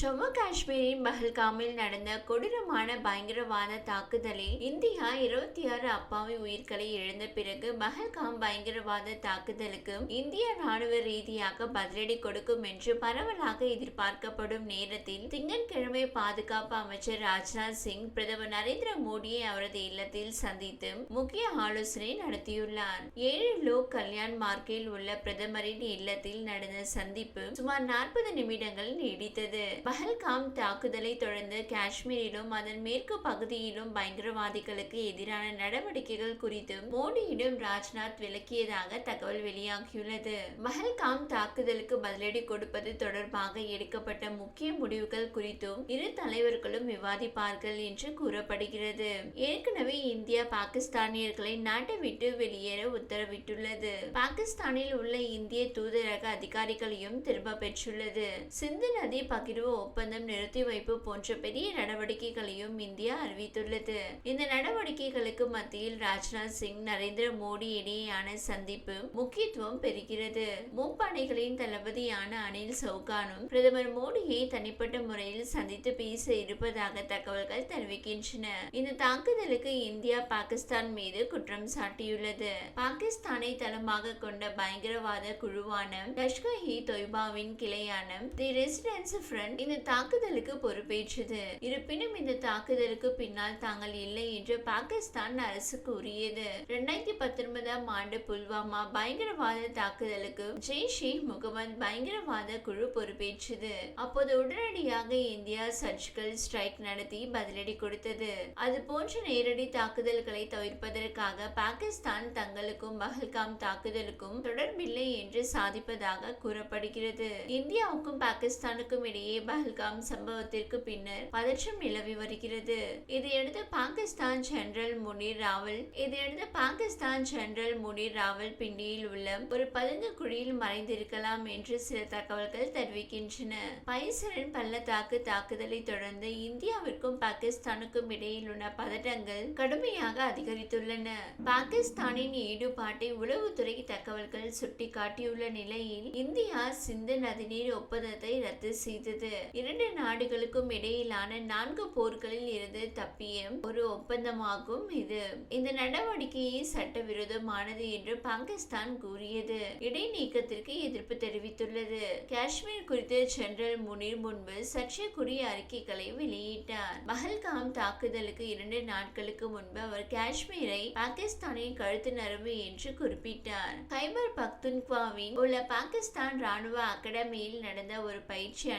ஜம்மு காஷ்மீரின் பஹல்காமில் நடந்த கொடூரமான பயங்கரவாத தாக்குதலில் இந்தியா இருபத்தி ஆறு அப்பாவி உயிர்களை இழந்த பிறகு பஹல்காம் பயங்கரவாத தாக்குதலுக்கு இந்திய ராணுவ ரீதியாக பதிலடி கொடுக்கும் என்று பரவலாக எதிர்பார்க்கப்படும் நேரத்தில் திங்கட்கிழமை பாதுகாப்பு அமைச்சர் ராஜ்நாத் சிங் பிரதமர் நரேந்திர மோடியை அவரது இல்லத்தில் சந்தித்து முக்கிய ஆலோசனை நடத்தியுள்ளார். ஏழு லோக் கல்யாண் மார்க்கில் உள்ள பிரதமரின் இல்லத்தில் நடந்த சந்திப்பு சுமார் நாற்பது நிமிடங்கள் நீடித்தது. பஹல்காம் தாக்குதலை தொடர்ந்து காஷ்மீரிலும் அதன் மேற்கு பகுதியிலும் பயங்கரவாதிகளுக்கு எதிரான நடவடிக்கைகள் குறித்து மோடியிடம் ராஜ்நாத் விளக்கியதாக தகவல் வெளியாகியுள்ளது. பஹல்காம் தாக்குதலுக்கு பதிலடி கொடுப்பது தொடர்பாக எடுக்கப்பட்ட முக்கிய முடிவுகள் குறித்தும் இரு தலைவர்களும் விவாதிப்பார்கள் என்று கூறப்படுகிறது. ஏற்கனவே இந்தியா பாகிஸ்தானியர்களை நாட்டை விட்டு வெளியேற உத்தரவிட்டுள்ளது. பாகிஸ்தானில் உள்ள இந்திய தூதரக அதிகாரிகளையும் திரும்ப பெற்றுள்ளது. சிந்து நதி பகிர்வு ஒப்பந்தம் நிறுத்தி வைப்பு போன்ற பெரிய நடவடிக்கைகளையும் இந்தியா அறிவித்துள்ளது. இந்த நடவடிக்கைகளுக்கு மத்தியில் ராஜ்நாத் சிங் நரேந்திர மோடி இடையேயான சந்திப்பு முக்கியத்துவம் பெறுகிறது. முப்படைகளின் தளபதியான அனில் சவுகானும் பிரதமர் மோடியை தனிப்பட்ட முறையில் சந்தித்து பேச இருப்பதாக தகவல்கள் தெரிவிக்கின்றன. இந்த தாக்குதலுக்கு இந்தியா பாகிஸ்தான் மீது குற்றம் சாட்டியுள்ளது. பாகிஸ்தானை தளமாக கொண்ட பயங்கரவாத குழுவான லஷ்கர் இ தொய்பாவின் கிளையான தி ரெசிடென்ஸ் ஃப்ரண்ட் இந்த தாக்குதலுக்கு பொறுப்பேற்றது. இருப்பினும் இந்த தாக்குதலுக்கு பின்னால் தாங்கள் இல்லை என்று பாகிஸ்தான் அரசு கூறியது. இரண்டாயிரத்தி பத்தொன்பதாம் ஆண்டு புல்வாமா பயங்கரவாத தாக்குதலுக்கு ஜெய்ஷ் இ முகமது பயங்கரவாத குழு பொறுப்பேற்றது. அப்போது உடனடியாக இந்தியா சர்ஜிக்கல் ஸ்ட்ரைக் நடத்தி பதிலடி கொடுத்தது. அது போன்ற நேரடி தாக்குதல்களை தவிர்ப்பதற்காக பாகிஸ்தான் தங்களுக்கும் பஹல்காம் தாக்குதலுக்கும் தொடர்பில்லை என்று சாதிப்பதாக கூறப்படுகிறது. இந்தியாவுக்கும் பாகிஸ்தானுக்கும் இடையே பஹல்காம் சம்பவத்திற்கு பின்னர் பதற்றம் நிலவி வருகிறது. இதையடுத்து பாகிஸ்தான் ஜெனரல் முனீர் ராவல் இதையடுத்து பாகிஸ்தான் ஜெனரல் முனீர் ராவல் பிண்டியில் உள்ள ஒரு பதுங்கு குழியில் மறைந்திருக்கலாம் என்று சில தகவல்கள் தெரிவிக்கின்றன. பைசரன் பள்ளத்தாக்கு தாக்குதலை தொடர்ந்து இந்தியாவிற்கும் பாகிஸ்தானுக்கும் இடையில் உள்ள பதட்டங்கள் கடுமையாக அதிகரித்துள்ளன. பாகிஸ்தானின் ஈடுபாட்டை உளவுத்துறை தகவல்கள் சுட்டிக்காட்டியுள்ள நிலையில் இந்தியா சிந்து நதிநீர் ஒப்பந்தத்தை ரத்து செய்தது. இரண்டு நாடுகளுக்கும் இடையிலான நான்கு போர்களில் இருந்து தப்பிய ஒரு ஒப்பந்தமாகும் இது. இந்த நடவடிக்கையை சட்டவிரோதமானது என்று பாகிஸ்தான் கூறியது. இடைநீக்கத்திற்கு எதிர்ப்பு தெரிவித்துள்ளது. காஷ்மீர் குறித்து ஜெனரல் முனீர் முன்பு சர்ச்சைக்குரிய அறிக்கைகளை வெளியிட்டார். பஹல்காம் தாக்குதலுக்கு இரண்டு நாட்களுக்கு முன்பு அவர் காஷ்மீரை பாகிஸ்தானின் கழுத்து நரம்பு என்று குறிப்பிட்டார். கைபர் பக்துன்குவாவின் உள்ள பாகிஸ்தான் ராணுவ அகாடமியில் நடந்த ஒரு பயிற்சி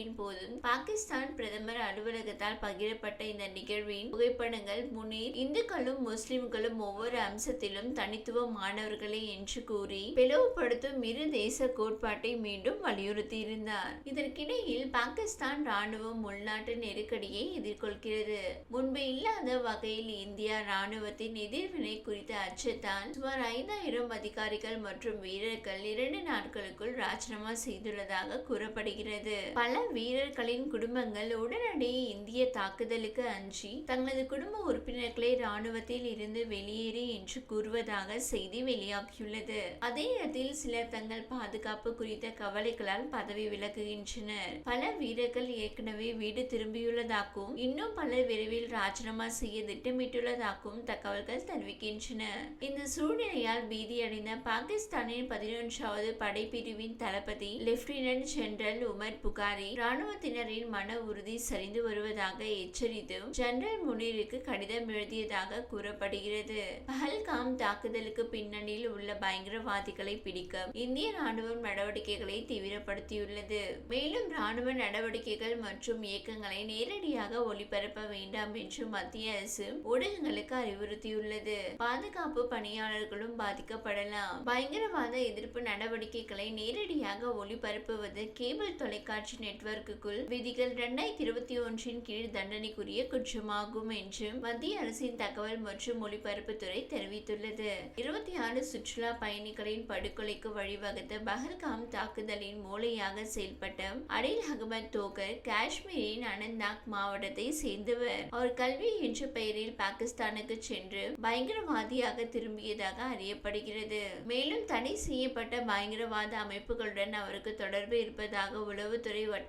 நிகழ்வின் போது பாகிஸ்தான் பிரதமர் அலுவலகத்தால் பகிரப்பட்ட இந்த நிகழ்வின் புகைப்படங்கள் முனீர் இந்துக்களும் முஸ்லிம்களும் ஒவ்வொரு அம்சத்திலும் தனித்துவமானவர்களே என்று கூறி பிளவுபடுத்தும் இரு தேச கோட்பாட்டை மீண்டும் வலியுறுத்தியிருந்தார். இதற்கிடையில் பாகிஸ்தான் ராணுவம் உள்நாட்டு நெருக்கடியை எதிர்கொள்கிறது. முன்பு இல்லாத வகையில் இந்தியா ராணுவத்தின் எதிர்வினை குறித்த அச்சத்தால் சுமார் ஐந்தாயிரம் அதிகாரிகள் மற்றும் வீரர்கள் இரண்டு நாட்களுக்குள் ராஜினாமா செய்துள்ளதாக கூறப்படுகிறது. பல வீரர்களின் குடும்பங்கள் உடனடி இந்திய தாக்குதலுக்கு அஞ்சி தங்களது குடும்ப உறுப்பினர்களை ராணுவத்தில் இருந்து வெளியேறு என்று கூறுவதாக செய்தி வெளியாகியுள்ளது. அதே நேரத்தில் சிலர் தங்கள் பாதுகாப்பு குறித்த கவலைகளால் பதவி விலகுகின்றனர். பல வீரர்கள் ஏற்கனவே வீடு திரும்பியுள்ளதாகவும் இன்னும் பலர் விரைவில் ராஜினாமா செய்ய திட்டமிட்டுள்ளதாகவும் தகவல்கள் தெரிவிக்கின்றன. இந்த சூழ்நிலையால் பீதியடைந்த பாகிஸ்தானின் பதினொன்றாவது படைப்பிரிவின் தளபதி லெப்டினன்ட் ஜெனரல் உமர் புகாரி ராணுவத்தினரின் மன உறுதி சரிந்து வருவதாக எச்சரித்தும் ஜெனரல் முனீருக்கு கடிதம் எழுதியதாக கூறப்படுகிறது. பஹல்காம் தாக்குதலுக்கு பின்னணியில் உள்ள பயங்கரவாதிகளை பிடிக்க இந்திய ராணுவம் நடவடிக்கைகளை தீவிரப்படுத்தியுள்ளது. மேலும் ராணுவ நடவடிக்கைகள் மற்றும் இயக்கங்களை நேரடியாக ஒளிபரப்ப வேண்டாம் என்று மத்திய அரசு ஊடகங்களுக்கு அறிவுறுத்தியுள்ளது. பாதுகாப்பு பணியாளர்களும் பாதிக்கப்படலாம். பயங்கரவாத எதிர்ப்பு நடவடிக்கைகளை நேரடியாக ஒளிபரப்புவது கேபிள் தொலைக்காட்சி நெட்வொர்க்குள் விதிகள் இரண்டாயிரத்தி இருபத்தி ஒன்றின் கீழ் தண்டனைக்குரிய குற்றமாகும் என்று மத்திய அரசின் தகவல் மற்றும் ஒலிபரப்புத்துறை தெரிவித்துள்ளது. இருபத்தி ஆறு சுற்றுலா பயணிகளின் படுகொலைக்கு வழிவகுத்த பஹல்காம் தாக்குதலின் மூளையாக செயல்பட்ட அடில் அகமது தோகர் காஷ்மீரின் அனந்த்நாக் மாவட்டத்தை சேர்ந்தவர். அவர் கல்வி என்ற பெயரில் பாகிஸ்தானுக்கு சென்று பயங்கரவாதியாக திரும்பியதாக அறியப்படுகிறது. மேலும் தடை செய்யப்பட்ட பயங்கரவாத அமைப்புகளுடன் அவருக்கு தொடர்பு இருப்பதாக உளவுத்துறை வட்டார